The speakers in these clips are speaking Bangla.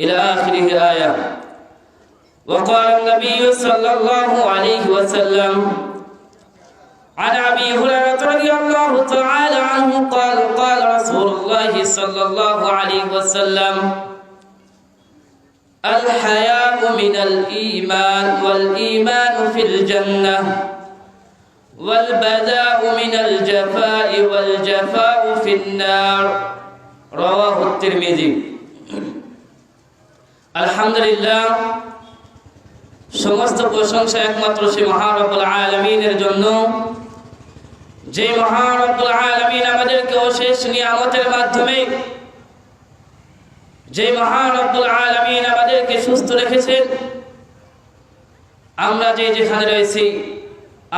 إلى آخر الآية. وقال النبي صلى الله عليه وسلم عن أبي هريرة رضي الله تعالى عنه قال قال رسول الله صلى الله عليه وسلم الحياء من الإيمان والإيمان في الجنة والبداء من الجفاء والجفاء في النار. رواه الترمذي. আলহামদুলিল্লাহ, সমস্ত প্রশংসা একমাত্র সে মহারবুল আলমিনের জন্য। যে মহারবুল আলমিন আমাদেরকে অশেষ নিয়ামতের মাধ্যমে যে মহানব্দুল আলমিন আমাদেরকে সুস্থ রেখেছেন, আমরা যে যেখানে রয়েছি,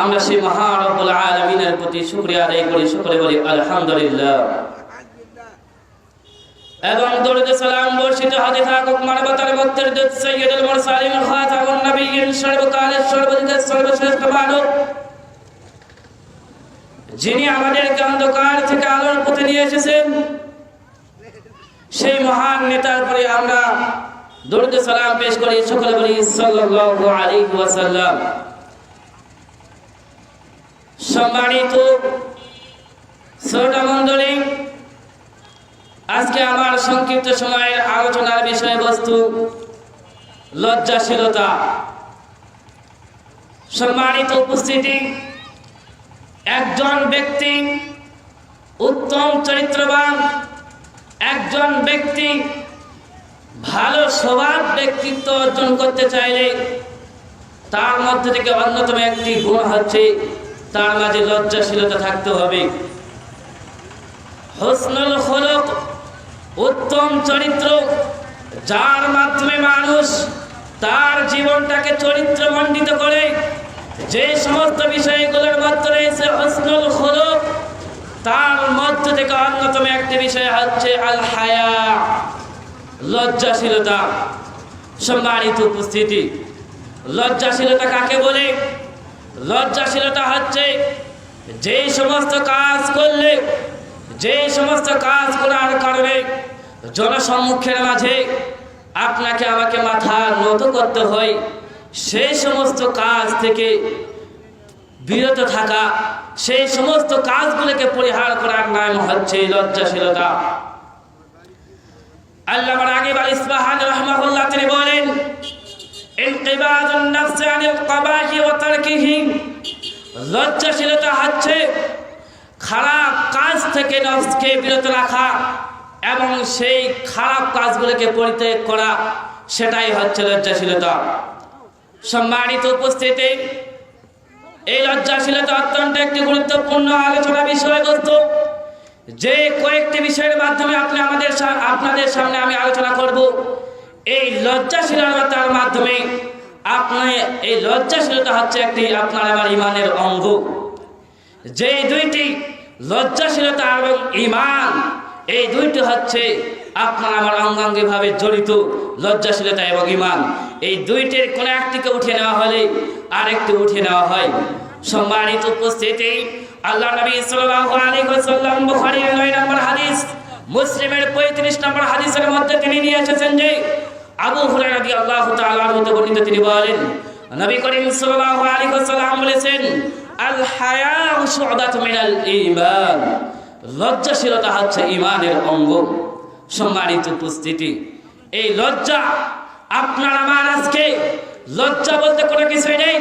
আমরা সেই মহানব্দুল আলমিনের প্রতি শুক্রিয়া আদায় করি, সকলে বলি আলহামদুলিল্লাহ। এবং দরুদ সালাম বর্ষিত হাতে থাকুক মানবতার দুধ সৈয়দুল মুরসালিন খাতামুন নবিয়্যিন সর্বকালের সর্বদিকের সর্বশ্রেষ্ঠ মানব। যিনি আমাদেরকে অন্ধকার থেকে আলোর পথে নিয়ে এসেছেন, সেই মহান নেতার পরে আমরা দরুদ সালাম পেশ করি সকলে বলি সাল্লাল্লাহু আলাইহি ওয়াসাল্লাম। সম্মানিত শ্রোতা মণ্ডলী আজকে আমার সংক্ষিপ্ত সময়ের আলোচনার বিষয়বস্তু, লজ্জাশীলতা। সম্মানিত উপস্থিতি, একজন ব্যক্তি উত্তম চরিত্রবান, একজন ব্যক্তি ভালো স্বভাব ব্যক্তিত্ব অর্জন করতে চাইলে তার মধ্যে থেকে অন্যতম একটি গুণ হচ্ছে তার মাঝে লজ্জাশীলতা থাকতে হবে। হোসনুল খলক উত্তম চরিত্র, যার মাধ্যমে মানুষ তার জীবনটাকে চরিত্র চরিত্রমণ্ডিত করে। যে সমস্ত বিষয়গুলোর মধ্যে রয়েছে হোসনুল খলক, তার মধ্য থেকে অন্যতম একটি বিষয় হচ্ছে আল হায়া লজ্জাশীলতা। সম্মানিত উপস্থিতি, লজ্জাশীলতা কাকে বলে? লজ্জাশীলতা হচ্ছে যে সমস্ত কাজ করলে যে সমস্ত কাজ করার কারণে জনসম্মুখের মাঝে আপনাকে আমাকে মাথা নত করতে হয়, সেই সমস্ত কাজ থেকে বিরত থাকা, সেই সমস্ত কাজগুলোকে পরিহার করার নাম হচ্ছে লজ্জাশীলতা। আল্লাহ রাগিব আল ইসবাহান রহমাহুল্লাহ তিনি বলেন লজ্জাশীলতা হচ্ছে খারাপ কাজ থেকে নফসকে বিরত রাখা এবং সেই খারাপ কাজগুলোকে পরিত্যাগ করা, সেটাই হচ্ছে লজ্জাশীলতা। সম্মানিত উপস্থিতি, এই লজ্জাশীলতা অত্যন্ত একটি গুরুত্বপূর্ণ আলোচনা বিষয়বস্তু। যে কয়েকটি বিষয়ের মাধ্যমে আপনি আমাদের আপনাদের সামনে আমি আলোচনা করব, এই লজ্জাশীলতার মাধ্যমে আপনি, এই লজ্জাশীলতা হচ্ছে একটি আপনার আমার ইমানের অঙ্গ। যে দুইটি লজ্জাশীলতা এবং ইমান এই দুইটি হচ্ছে আপনার আমার অঙ্গাঙ্গিভাবে জড়িত লজ্জাশীলতা এবং ইমান এই দুইটির কোনো একটিকে উঠিয়ে নেওয়া হলে আরেকটি উঠিয়ে নেওয়া হয়। সম্মানিত উপস্থিতি, আল্লাহ নবী সাল্লাল্লাহু আলাইহি ওয়াসাল্লাম বুখারীর 9 মুসলিমের পঁয়ত্রিশ নম্বর হাদিসের মধ্যে তিনি নিয়ে এসেছেন যে, আবু হুরায়রা রাদিয়াল্লাহু তাআলা হতে বর্ণিত তিনি বলেন, নবী করিম সাল্লাল্লাহু আলাইহি ওয়াসাল্লাম বলেছেন আল হায়াউ শু'বাতুম মিনাল ঈমান। লজ্জাশীলতা হচ্ছে ঈমানের অঙ্গ। সম্মানিত উপস্থিতি, এই লজ্জা আপনার আমার আজকে। লজ্জা বলতে কোনো কিছুই নেই।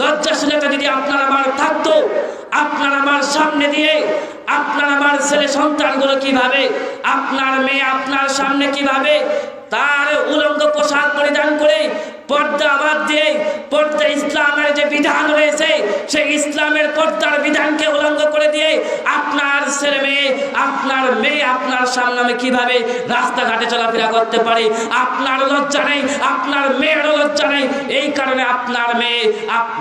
লজ্জাশীলতা যদি আপনার আমার থাকতো, আপনার আমার সামনে দিয়ে আপনার আমার ছেলে সন্তানগুলো কীভাবে, আপনার মেয়ে আপনার সামনে কীভাবে তার উলঙ্গ পোশাক পরিধান করে পর্দা বাদ দিয়ে পর্দা ইসলামের যে বিধান রয়েছে, সেই ইসলামের পর্দার বিধানকে উলঙ্গ করে দিয়ে আপনার ছেলে মেয়ে, আপনার আপনার সামনে কীভাবে রাস্তাঘাটে চলাফেরা করতে পারে? আপনার লজ্জা নেই, আপনার মেয়ের লজ্জা নেই। এই কারণে আপনার মেয়ে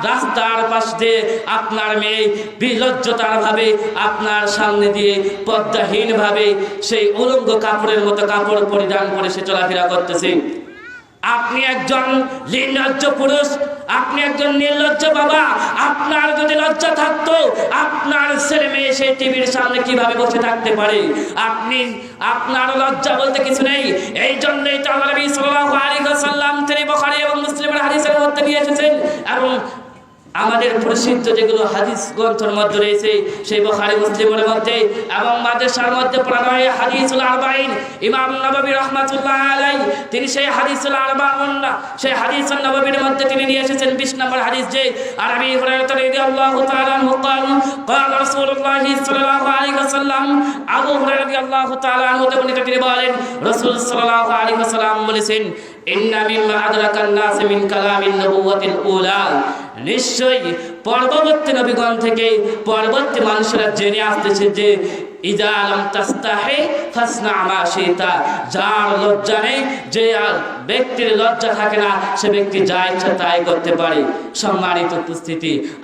রাস্তার পাশ দিয়ে আপনার মেয়ে বিলজ্জতার ভাবে আপনার সামনে দিয়ে পদ্মাহীন ভাবে সেই উলঙ্গ কাপড়ের মতো কাপড় পরিধান করে সে চলাফেরা করতেছে। আপনি একজন নির্লজ্জ পুরুষ, আপনি একজন নির্লজ্জ বাবা, আপনার যদি লজ্জা থাকতো, আপনার ছেলে মেয়ে সেই টিভির সামনে কীভাবে বসে থাকতে পারে? আপনি আপনার লজ্জা বলতে কিছু নেই। এই জন্যই তো আমার নবী সাল্লাল্লাহু আলাইহি ওয়াসাল্লাম তিনি বুখারী এবং মুসলিমের হাদিসের মধ্যে নিয়ে এসেছেন। এবং আমাদের প্রসিদ্ধ যেগুলো হাদিস গ্রন্থের মধ্যে রয়েছে সেই বুখারী মুসলিমের মধ্যে এবং মাদ্রাসার মধ্যে পড়ানো হয় হাদিসুল আরবাইন ইমাম নববী রহমাতুল্লাহ আলাই তিনি সেই হাদিসুল আরবাউন সেই হাদিসুল নববীর মধ্যে তিনি নিয়ে এসেছেন 20 নম্বর হাদিস যে আর আমি হুরায়রা রাদিয়াল্লাহু তাআলা আনহু قال قال رسول الله صلى الله عليه وسلم আবু হুরায়রা রাদিয়াল্লাহু তাআলা আনহু থেকে তিনি বলেন রাসূল সাল্লাল্লাহু আলাইহি ওয়াসাল্লাম বলেছেন ইন্না মিম্মা আদরাকান নাস মিন কালামিন নবুওয়াতিল উলা নিশ্চয়ই পরবর্তী নবীগণ থেকে পরবর্তী মানুষেরা জেনে আসতেছে যে আলম যার লজ্জা নেই যে ব্যক্তির লজ্জা থাকে না, সে তাই করতে পারে। সম্মানিত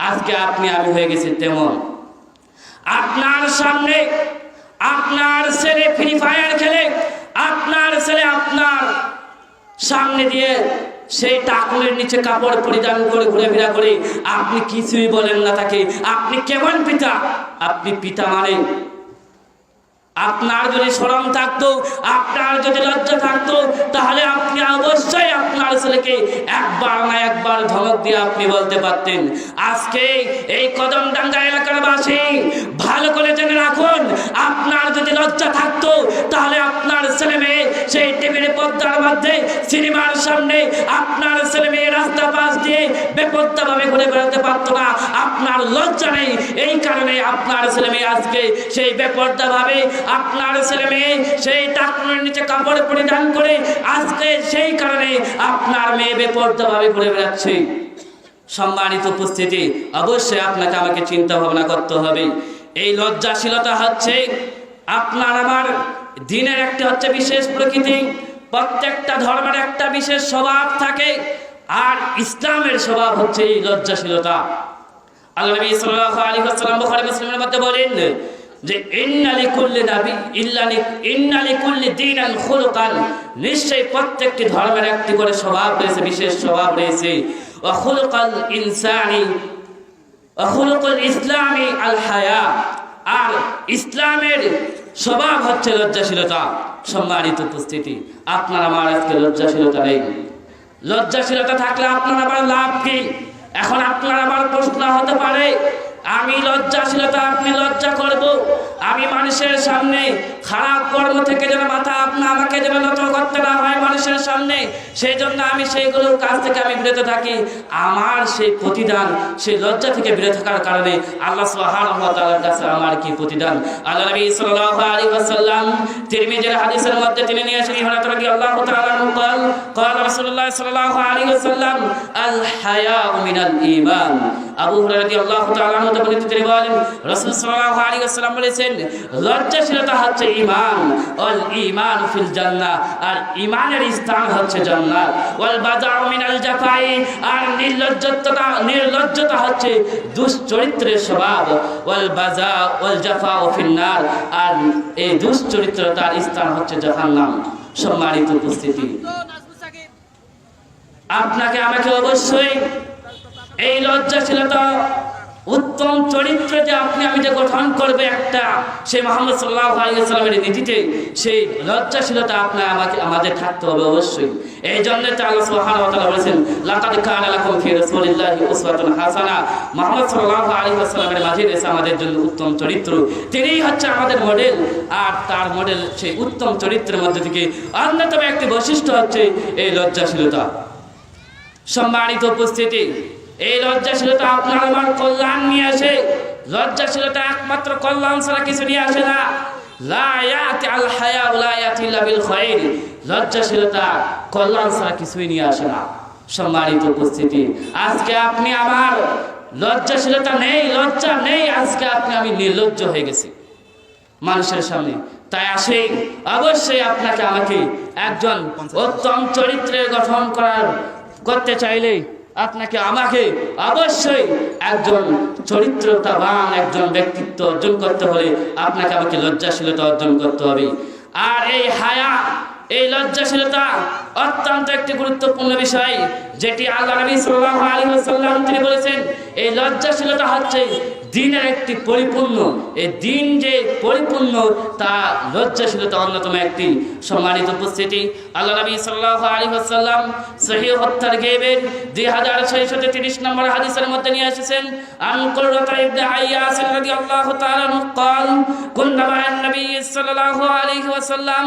আজকে আপনি হয়ে তেমন। আপনার সামনে আপনার ছেলে ফ্রি ফায়ার খেলে, আপনার ছেলে আপনার সামনে দিয়ে সেই টাকুরের নিচে কাপড় পরিধান করে ঘুরে ফিরা করে, আপনি কিছুই বলেন না তাকে। আপনি কেমন পিতা? আপনি পিতা মানে আপনার যদি সরম থাকতো, আপনার যদি লজ্জা থাকতো, তাহলে আপনি অবশ্যই ছেলেকে একবার না একবার ধমক দিয়ে আপনি বলতে পারতেন। আজকে এই কদমডাঙ্গা এলাকার বাসী ভালো করে জেনে রাখুন, আপনার যদি লজ্জা থাকতো, তাহলে আপনার ছেলে মেয়ে সেই টিভির পর্দার মধ্যে সিনেমার সামনে আপনার ছেলে মেয়ে রাস্তা পাশ দিয়ে বেপত্তাভাবে ঘুরে বেড়াতে পারতো না। আপনার লজ্জা নেই, এই কারণে আপনার ছেলে মেয়ে আজকে সেই বেপর্দা ভাবে আপনার ছেলে মেয়ে সেই টাকুনের নিচে কাপড় পরিধান করে আজকে সেই কারণে আপনার মেয়ে বেপর্দা ভাবে ঘুরে বেড়াচ্ছে। সম্মানিত উপস্থিতি, অবশ্যই আপনাকে আমাকে চিন্তা ভাবনা করতে হবে। এই লজ্জাশীলতা হচ্ছে, আপনার আমার দিনের একটা হচ্ছে বিশেষ প্রকৃতি, প্রত্যেকটা ধর্মের একটা বিশেষ স্বভাব থাকে, আর ইসলামের স্বভাব হচ্ছে এই লজ্জাশীলতা। আল্লাহ নবী সাল্লাল্লাহু আলাইহি ওয়াসাল্লাম, বুখারী, মুসলিমের মধ্যে বলেন যে ইন্না লিকুল্লি দাবি, ইল্লা লি- ইন্না লিকুল্লি দীনান খুলুকান নিশ্চয়ই প্রত্যেকটি ধর্মের একটি করে স্বভাব রয়েছে, বিশেষ স্বভাব রয়েছে। ওয়া খুলুকাল ইনসানি, ওয়া খুলুকুল ইসলামি আল হায়া। আর ইসলামের স্বভাব হচ্ছে লজ্জাশীলতা। সম্মানিত উপস্থিতি, আপনার আমার আজকে লজ্জাশীলতা নেই। লজ্জাশীলতা থাকলে আপনার আবার লাভ কি? এখন আপনার আবার প্রশ্ন হতে পারে আমি লজ্জাশীলতা আপনি লজ্জা করব। আমি মানুষের সামনে খারাপ কর্ম থেকে যেন মাথা আপনা আমাকে যেন নত করতে না হয় মানুষের সামনে সেই জন্য আমি সেইগুলোর কাছ থেকে আমি বিরত থাকি আমার সেই প্রতিদান সেই লজ্জা থেকে বিরত থাকার কারণে আল্লাহ সুবহানাহু ওয়া তাআলার কাছে আমার কি প্রতিদান আল্লাহ নবী সাল্লাল্লাহু আলাইহি ওয়াসাল্লাম তিরমিজির হাদিসের মধ্যে তিনি নিয়ে আসেন হযরত রাদিয়াল্লাহু তাআলা আনহু قال قال رسول الله صلى الله عليه وسلم الحياء من الايمان আবু হুরায়রা রাদিয়াল্লাহু তাআলা আনহু থেকে তিনি বলেন রাসূল সাল্লাল্লাহু আলাইহি ওয়াসাল্লাম বলেছেন লজ্জাশীলতা হচ্ছে ঈমান। ওয়াল ঈমান ফিল জান্নাহ, আর ঈমানের স্থান হচ্ছে জান্নাত। ওয়াল বাদাউ মিনাল জাফাই, আর নির্লজ্জতা নির্লজ্জতা হচ্ছে দুশ্চরিত্রের স্বভাব। ওয়াল বাজা ওয়াল জাফা ও ফিন্নার আর এই দুশ্চরিত্রতার স্থান হচ্ছে জাহান্নাম। সম্মানিত উপস্থিতি। আপনাকে আমাকে অবশ্যই এই লজ্জাশীলতা উত্তম চরিত্র যে আপনি, আমি যে গঠন করবে একটা, সেই মোহাম্মদ সাল্লাহ নীতিতে সেই লজ্জাশীলতা আপনার আমাকে, আমাদের থাকতে হবে অবশ্যই। এই জন্য বলেছেন, লাকাদ রাসূলিল্লাহি উসওয়াতুন হাসানা। মুহাম্মদ সাল্লাল্লাহু আলাইহি ওয়াসাল্লামের মাঝে রয়েছে আমাদের জন্য উত্তম চরিত্র। তিনিই হচ্ছে আমাদের মডেল আর তার মডেল সেই উত্তম চরিত্রের মধ্যে থেকে অন্যতম একটি বৈশিষ্ট্য হচ্ছে এই লজ্জাশীলতা। সম্মানিত উপস্থিতি এই লজ্জাশীলতা আপনার আমার কল্যাণ নিয়ে আসে। লজ্জাশীলতা একমাত্র কল্যাণ ছাড়া কিছু নিয়ে আসে না। লজ্জাশীলতা কল্যাণ কিছুই নিয়ে আসে না। উপস্থিতি, আজকে আপনি আমার লজ্জাশীলতা নেই, লজ্জা নেই, আজকে আপনি আমি নির্লজ্জ হয়ে গেছি। মানুষের সামনে তাই আসে। অবশ্যই আপনাকে আমাকে একজন উত্তম চরিত্রের গঠন করার করতে চাইলে আপনাকে, আমাকে অবশ্যই একজন চরিত্রতাবান একজন ব্যক্তিত্ব অর্জন করতে হলে আপনাকে আমাকে লজ্জাশীলতা অর্জন করতে হবে। আর এই হায়া এই লজ্জাশীলতা অত্যন্ত একটি গুরুত্বপূর্ণ বিষয় যেটি আল্লাহ নবী সাল্লাল্লাহু আলাইহি ওয়াসাল্লাম তিনি বলেছেন এই লজ্জাশীলতা হচ্ছে দিনের একটি পরিপূর্ণ এই দিন যে পরিপূর্ণ তা লজ্জাশীলতা অন্যতম একটি সম্মানিত উপস্থিতি আল্লাহ নবী সাল্লাল্লাহু আলাইহি ওয়াসাল্লাম সহিহ হত্যার গেবের 2630 নম্বর হাদিসের মধ্যে নিয়ে এসেছেন আন কুররাতা ইবনে আইয়াস রাদিয়াল্লাহু তাআলা আনহু قال كنا مع النبي صلى الله عليه وسلم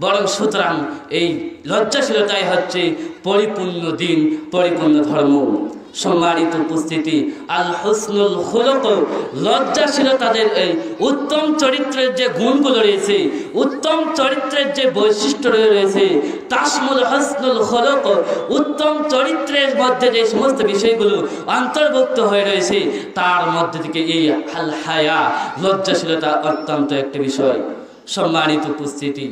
বরং সুতরাং এই লজ্জাশীলতাই হচ্ছে পরিপূর্ণ দিন, পরিপূর্ণ ধর্ম। সম্মানিত উপস্থিতি আল হুসনুল খুলক, লজ্জাশীলতাদের এই উত্তম চরিত্রের যে গুণগুলো রয়েছে, উত্তম চরিত্রের যে বৈশিষ্ট্য রয়েছে, তাসমুল হসনুল খলক, উত্তম চরিত্রের মধ্যে যে সমস্ত বিষয়গুলো অন্তর্ভুক্ত হয়ে রয়েছে, তার মধ্যে থেকে এই আল হায়া লজ্জাশীলতা অত্যন্ত একটি বিষয়। সম্মানিত উপস্থিতি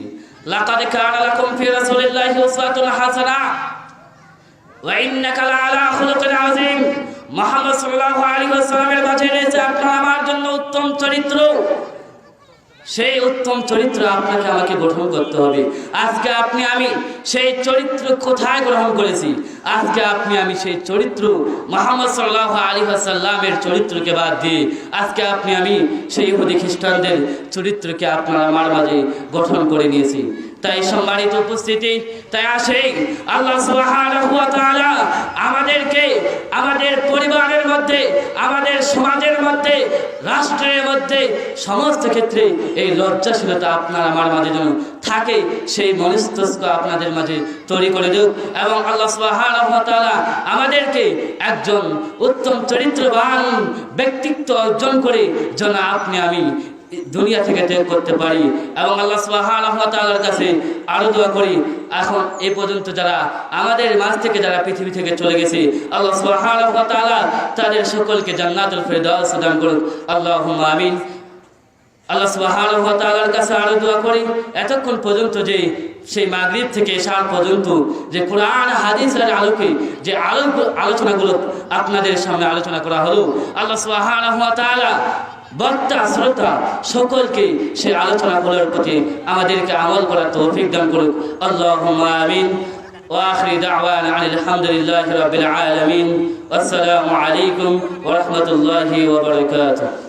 লাকাদ কানা লাকুম ফি রাসূলিল্লাহি উসওয়াতুন হাসানা ওয়া ইন্নাকা লাআলা খুলুকিন আযীম। মুহাম্মদ সাল্লাল্লাহু আলাইহি ওয়াসাল্লামের মাঝে রয়েছে আপনার আমার জন্য উত্তম চরিত্র। সেই উত্তম চরিত্র আপনাকে আমাকে গঠন করতে হবে। আজকে আপনি আমি সেই চরিত্র কোথায় গ্রহণ করেছি? আজকে আপনি আমি সেই চরিত্র মোহাম্মদ সাল্লাহ আলী সাল্লামের চরিত্রকে বাদ দিয়ে আজকে আপনি আমি সেই ইহুদি খ্রিস্টানদের চরিত্রকে আপনার আমার মাঝে গঠন করে নিয়েছি। তাই সম্মানিত উপস্থিতি, তাই আসেই আল্লাহ আমাদেরকে, আমাদের পরিবারের মধ্যে, আমাদের সমাজের মধ্যে, রাষ্ট্রের মধ্যে সমস্ত ক্ষেত্রে এই লজ্জাশীলতা আপনার আমার মাঝে যেন থাকে, সেই মনস্তস্ক আপনাদের মাঝে তৈরি করে দেব এবং আল্লাহ সুবহানাহু আমাদেরকে একজন উত্তম চরিত্রবান ব্যক্তিত্ব অর্জন করে যেন আপনি আমি দুনিয়া থেকে ত্যাগ করতে পারি এবং আল্লাহ তাআলার কাছে আরও দোয়া করি। এখন এই পর্যন্ত যারা আমাদের মাঝ থেকে যারা পৃথিবী থেকে চলে গেছে, আল্লাহ তাআলা তাদের সকলকে জান্নাতুল ফেরদাউস দান করুন। আল্লাহুম্মা আমিন। আল্লাহ তাআলার কাছে আরও দোয়া করি। এতক্ষণ পর্যন্ত যে সেই মাগরিব থেকে সার পর্যন্ত যে কোরআন হাদিসের আলোকে যে আলো আলোচনাগুলো আপনাদের সামনে আলোচনা করা হলো, আল্লাহ তাআলা বক্তা শ্রোতা সকলকে সে আলোচনা করার প্রতি আমাদেরকে আমল করার তৌফিক দান করুক আল্লাহুম্মা আমিন وآخر دعوانا عن الحمد لله رب العالمين والسلام عليكم ورحمة الله وبركاته